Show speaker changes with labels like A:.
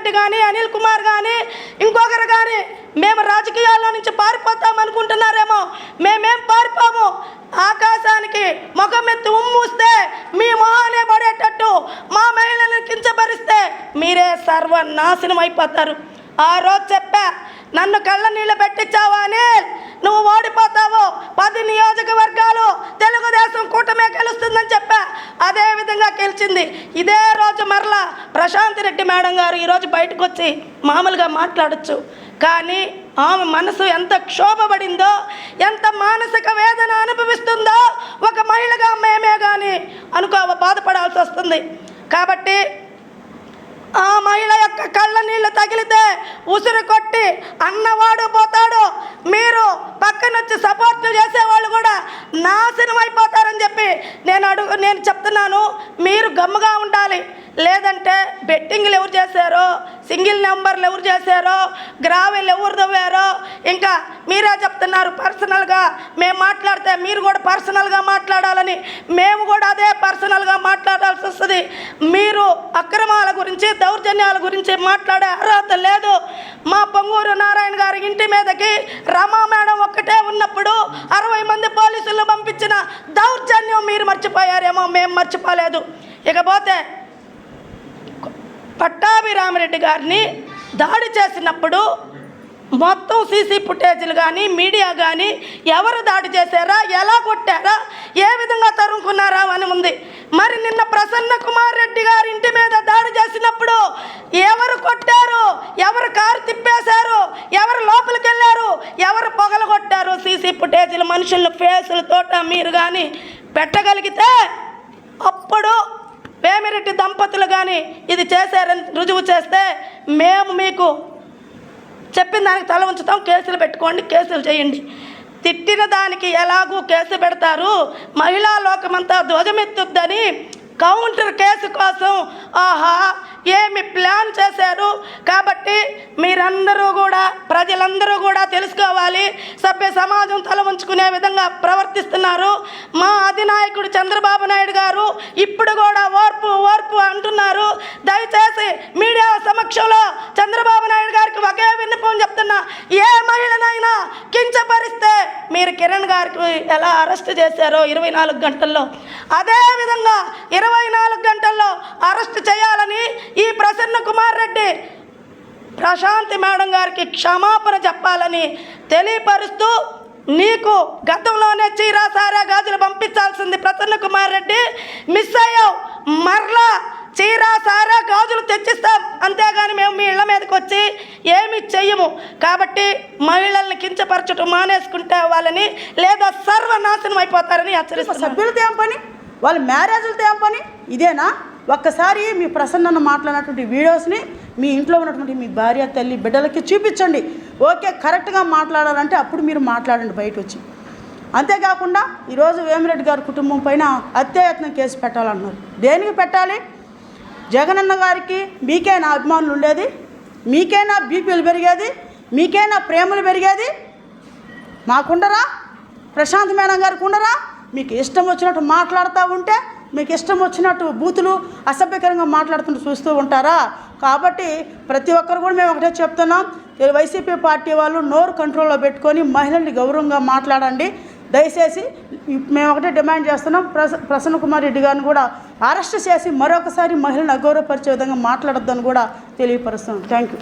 A: రెడ్డి కానీ అనిల్ కుమార్ కానీ ఇంకొకరు కానీ మేము రాజకీయాల్లో నుంచి పారిపోతాం అనుకుంటున్నారేమో. మేమేం పారిపోము? ఆకాశానికి ముఖమెత్తి ఉమ్మూస్తే మీ మొహానే పడేటట్టు మా మహిళలను కించపరిస్తే మీరే సర్వనాశనం అయిపోతారు. ఆ రోజు చెప్పా నన్ను కళ్ళ నీళ్ళు పెట్టించావా అనిల్? నువ్వు ఓడిపోతావు. పది నియోజకవర్గాలు తెలుగుదేశం కూటమే గెలుస్తుందని చెప్పా. అదే విధంగా గెలిచింది. ఇదే రోజు మరలా ప్రశాంతి రెడ్డి మేడం గారు ఈరోజు బయటకు వచ్చి మామూలుగా మాట్లాడచ్చు. కానీ ఆమె మనసు ఎంత క్షోభపడిందో ఎంత మానసిక వేదన అనుభవిస్తుందో ఒక మహిళగా మేమే కానీ అనుకో బాధపడాల్సి వస్తుంది. కాబట్టి ఆ మహిళ యొక్క కళ్ళ నీళ్ళు తగిలితే ఉసురు కొట్టి అన్నవాడు పోతాడు. మీరు పక్కనొచ్చి సపోర్ట్ చేసేవాళ్ళు కూడా చెప్పి నేను అడుగు నేను చెప్తున్నాను మీరు గమ్ముగా ఉండాలి. లేదంటే బెట్టింగ్లు ఎవరు చేశారో సింగిల్ నెంబర్లు ఎవరు చేశారో గ్రావెల్ ఎవరు తవ్వారో ఇంకా మీరే చెప్తున్నారు పర్సనల్గా. మేము మాట్లాడితే మీరు కూడా పర్సనల్గా మాట్లాడాలని. మేము కూడా అదే పర్సనల్గా మాట్లాడాల్సి వస్తుంది. మీరు అక్రమాల గురించి దౌర్జన్యాల గురించి మాట్లాడే అర్హత లేదు. మా పొంగూరు నారాయణ గారి ఇంటి మీదకి రమా మేడం ఒక్కటే ఉన్నప్పుడు అరవై మంది పోలీసులు పంపించిన మీరు మర్చిపోయారేమో మేము మర్చిపోలేదు. ఇకపోతే పట్టాభిరామరెడ్డి గారిని దాడి చేసినప్పుడు మొత్తం సీసీ ఫుటేజీలు కానీ మీడియా కానీ ఎవరు దాడి చేశారా ఎలా కొట్టారా ఏ విధంగా తరుముకున్నారా అని ఉంది. మరి నిన్న ప్రసన్న కుమార్ రెడ్డి గారి ఇంటి మీద దాడి చేసినప్పుడు ఎవరు కొట్టారు ఎవరు కారు తిప్పేశారు ఎవరు లోపలికి వెళ్ళారు ఎవరు పొగలు కొట్టారు సీసీ ఫుటేజీలు మనుషుల ఫేసులతోట మీరు కానీ పెట్టగలిగితే అప్పుడు వేమిరెడ్డి దంపతులు కానీ ఇది చేశారని రుజువు చేస్తే మేము మీకు చెప్పిన దానికి తల ఉంచుతాం కేసులు పెట్టుకోండి కేసులు చేయండి. తిట్టిన దానికి ఎలాగూ కేసు పెడతారు. మహిళా లోకమంతా ధ్వజమెత్తుద్దని కౌంటర్ కేసు కోసం ఆహా ఏమి ప్లాన్ చేశారు? కాబట్టి మీరందరూ కూడా ప్రజలందరూ కూడా తెలుసుకోవాలి. సభ్య సమాజం తల ఉంచుకునే విధంగా ప్రవర్తిస్తున్నారు. మా అధినాయకుడు చంద్రబాబు నాయుడు గారు ఇప్పుడు కూడా ఓర్పు ఓర్పు అంటున్నారు. దయచేసి మీడియా సమక్షంలో చంద్రబాబు నాయుడు గారికి ఒకే విన్నపం చెప్తున్నా. ఏ మహిళనైనా కించపరిస్తే మీరు కిరణ్ గారికి ఎలా అరెస్ట్ చేశారో ఇరవై నాలుగు గంటల్లో? అదేవిధంగా ఇరవై నాలుగు గంటల్లో అరెస్ట్ చేయాలని ఈ ప్రసన్న కుమార్ రెడ్డి ప్రశాంతి మేడం గారికి క్షమాపణ చెప్పాలని తెలియపరుస్తూ నీకు గతంలోనే చీరా సారా గాజులు పంపించాల్సింది మిస్ అయ్యావు. మరలా చీరా సారా గాజులు తెచ్చిస్తాం. అంతేగాని మేము మీ ఇళ్ళ మీదకి వచ్చి ఏమి చెయ్యము. కాబట్టి మహిళల్ని కించపరచటం మానేసుకుంటే వాళ్ళని లేదా సర్వనాశనం అయిపోతారని హెచ్చరిస్తున్నాను.
B: సభ్యులతో ఏం పని? వాళ్ళ మ్యారేజ్లతో ఏం పని? ఇదేనా? ఒక్కసారి మీ ప్రసన్న మాట్లాడినటువంటి వీడియోస్ని మీ ఇంట్లో ఉన్నటువంటి మీ భార్య తల్లి బిడ్డలకి చూపించండి. ఓకే కరెక్ట్గా మాట్లాడాలంటే అప్పుడు మీరు మాట్లాడండి బయట వచ్చి అంతేకాకుండా ఈరోజు వేమిరెడ్డి గారి కుటుంబం పైన హత్యాయత్నం కేసు పెట్టాలన్నారు. దేనికి పెట్టాలి? జగనన్న గారికి మీకేనా అభిమానులు ఉండేది? మీకేనా బీపీలు పెరిగేది? మీకేనా ప్రేమలు పెరిగేది? మాకుండరా? ప్రశాంత్ మేడం గారికి ఉండరా? మీకు ఇష్టం వచ్చినట్టు మాట్లాడుతూ ఉంటే మీకు ఇష్టం వచ్చినట్టు బూతులు అసభ్యకరంగా మాట్లాడుతుంటూ చూస్తూ ఉంటారా? కాబట్టి ప్రతి ఒక్కరు కూడా మేము ఒకటే చెప్తున్నాం. వైసీపీ పార్టీ వాళ్ళు నోరు కంట్రోల్లో పెట్టుకొని మహిళల్ని గౌరవంగా మాట్లాడండి. దయచేసి మేము ఒకటే డిమాండ్ చేస్తున్నాం. ప్రస ప్రసన్న కుమార్ రెడ్డి గారిని కూడా అరెస్ట్ చేసి మరొకసారి మహిళను అగౌరవపరిచే విధంగా మాట్లాడొద్దని కూడా తెలియపరుస్తున్నాం. Thank you